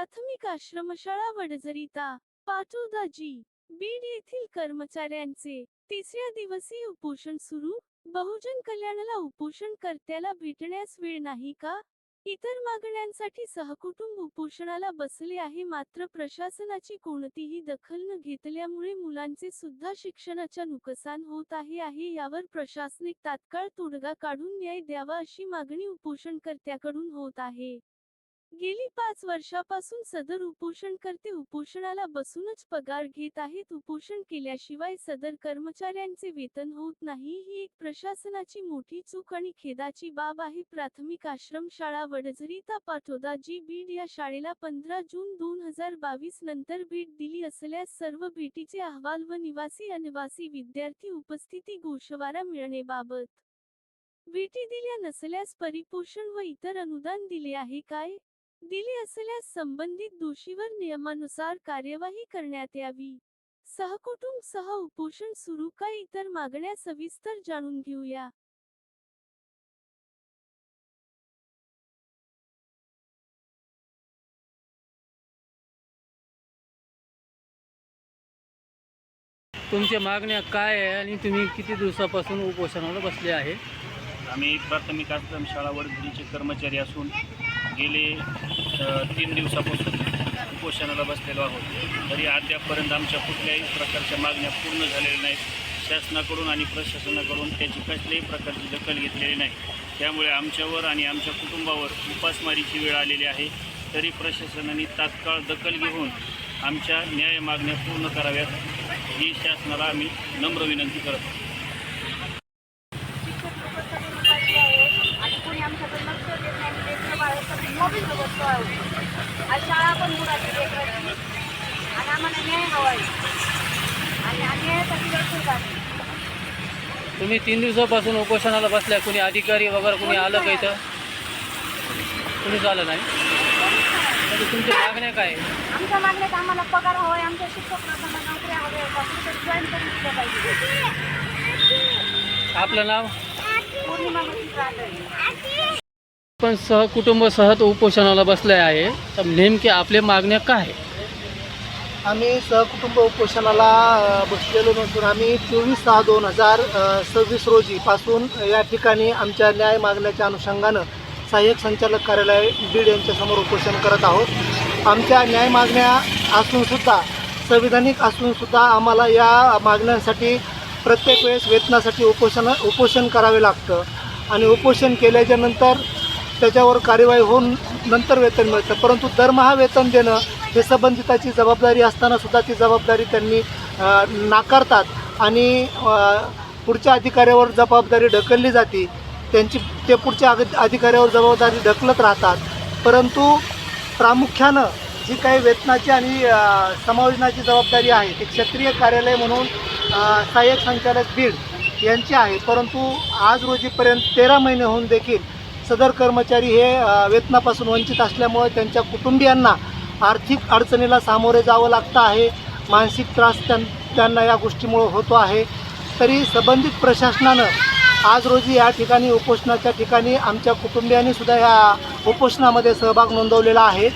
प्राथमिक आश्रमशाळा वडजरिता पाटोदाजी बीड येथील कर्मचाऱ्यांचे तिसऱ्या दिवसीय उपोषण सुरू. बहुजन कल्याणाला उपोषणकर्त्याला भेटण्यास वेळ नाही का? इतर मागण्यांसाठी सहकुटुंब उपोषणाला बसले आहे मात्र प्रशासनाची कोणतीही दखल न घेतल्यामुळे मुलांचे सुद्धा शिक्षणाच्या नुकसान होत आहे आहे यावर प्रशासनिक तात्काळ तोडगा काढून न्याय द्यावा अशी मागणी उपोषणकर्त्याकडून होत आहे. गेली पाच वर्षापासून सदर उपोषणकर्ते उपोषणाला बसूनच पगार घेत आहेत. उपोषण केल्याशिवाय सदर कर्मचाऱ्यांचे वेतन होत नाही. ही एक प्रशासनाची मोठी चूक आणि खेदाची बाब आहे. प्राथमिक आश्रमशाळा वडझरीता पाठोदा जी बीड या शाळेला पंधरा जून दोन हजार बावीस नंतर भेट दिली असल्यास सर्व भेटीचे अहवाल व निवासी अनिवासी विद्यार्थी उपस्थिती गोषवारा मिळणेबाबत भेटी दिल्या नसल्यास परिपोषण व इतर अनुदान दिले आहे. काय? दिले असल्यास संबंधित दोषीवर नियमानुसार कार्यवाही करण्यात यावी. सहकुटुंब सह उपोषण सुरू का इतर मागण्या सविस्तर जाणून घेऊया. तुमच्या मागण्या काय आहे आणि तुम्ही किती दिवसापासून उपोषणाला बसले आहे? आम्ही प्राथमिक आश्रमशाळा वडगिरीचे कर्मचारी असून गेले तीन दिवसापासून उपोषणाला बसलेलो आहोत. तरी अद्यापपर्यंत आमच्या कुठल्याही प्रकारच्या मागण्या पूर्ण झालेल्या नाहीत. शासनाकडून आणि प्रशासनाकडून त्याची कसल्याही प्रकारची दखल घेतलेली नाही. त्यामुळे आमच्यावर आणि आमच्या कुटुंबावर उपासमारीची वेळ आलेली आहे. तरी प्रशासनाने तात्काळ दखल घेऊन आमच्या न्याय मागण्या पूर्ण कराव्यात ही शासनाला आम्ही नम्र विनंती करत आहोत आणि कोणी आमच्याकडे लक्ष देत नाही आणि लेकरं बाळं सगळी मोबाईल बघतो आहोत आणि शाळा पण मुलाची लेकराची आणि आम्हाला न्याय हवा आहे आणि अन्यायासाठी तुम्ही तीन दिवसापासून उपोषणाला बसलाय कोणी अधिकारी वगैरे कोणी आलं का इथं? कोणीच आलं नाही. म्हणजे तुमच्या मागण्या काय? आमच्या मागण्यात आम्हाला पगार हवा आहे आमच्या शिक्षक लोकांना नोकऱ्या हव्या आहेत कुठे जॉईन करून दिलं पाहिजे. आपलं नाव? पौर्णिमा पण सहकुटुंब तो उपोषणाला बसले आहे. तर नेमके आपल्या मागण्या काय? आहे? आम्ही सहकुटुंब उपोषणाला बसलेलो नसून आम्ही चोवीस सहा दोन हजार सव्वीस रोजीपासून या ठिकाणी आमच्या न्याय मागण्याच्या अनुषंगानं सहाय्यक संचालक कार्यालय बीड यांच्यासमोर उपोषण करत आहोत. आमच्या न्याय मागण्या असूनसुद्धा संविधानिक असूनसुद्धा आम्हाला या मागण्यांसाठी प्रत्येक वेळेस वेतनासाठी उपोषण उपोषण करावे लागतं. आणि उपोषण केल्याच्यानंतर त्याच्यावर कार्यवाही होऊन नंतर वेतन मिळतं. परंतु दरमहा वेतन देणं हे संबंधिताची जबाबदारी असताना सुद्धा ती जबाबदारी त्यांनी नाकारतात आणि पुढच्या अधिकाऱ्यावर जबाबदारी ढकलली जाते. त्यांची ते पुढच्या अग- अधिकाऱ्यावर जबाबदारी ढकलत राहतात. परंतु प्रामुख्यानं जी काही वेतनाची आणि समायोजनाची जबाबदारी आहे ती क्षेत्रीय कार्यालय म्हणून सहाय्यक संचालक बीड यांची आहे. परंतु आज रोजीपर्यंत तेरा महिने होऊन देखील सदर कर्मचारी हे वेतनापासून वंचित असल्यामुळे त्यांच्या कुटुंबियांना आर्थिक अडचणीला सामोरे जावं लागतं आहे. मानसिक त्रास त्यां त्यांना या गोष्टीमुळं होतो आहे. तरी संबंधित प्रशासनानं आज रोजी या ठिकाणी उपोषणाच्या ठिकाणी आमच्या कुटुंबियांनी सुद्धा या उपोषणामध्ये सहभाग नोंदवलेला आहे.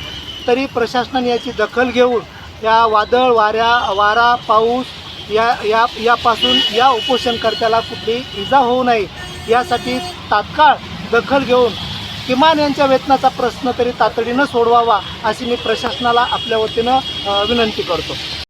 तरी प्रशासनाने याची दखल घेऊन या वादळ वाऱ्या वारा पाऊस या या यापासून या उपोषणकर्त्याला कुठली इजा होऊ नये यासाठी तात्काळ दखल घेऊन किमान यांच्या वेतनाचा प्रश्न तरी तातडीनं सोडवावा अशी मी प्रशासनाला आपल्या वतीनं विनंती करतो.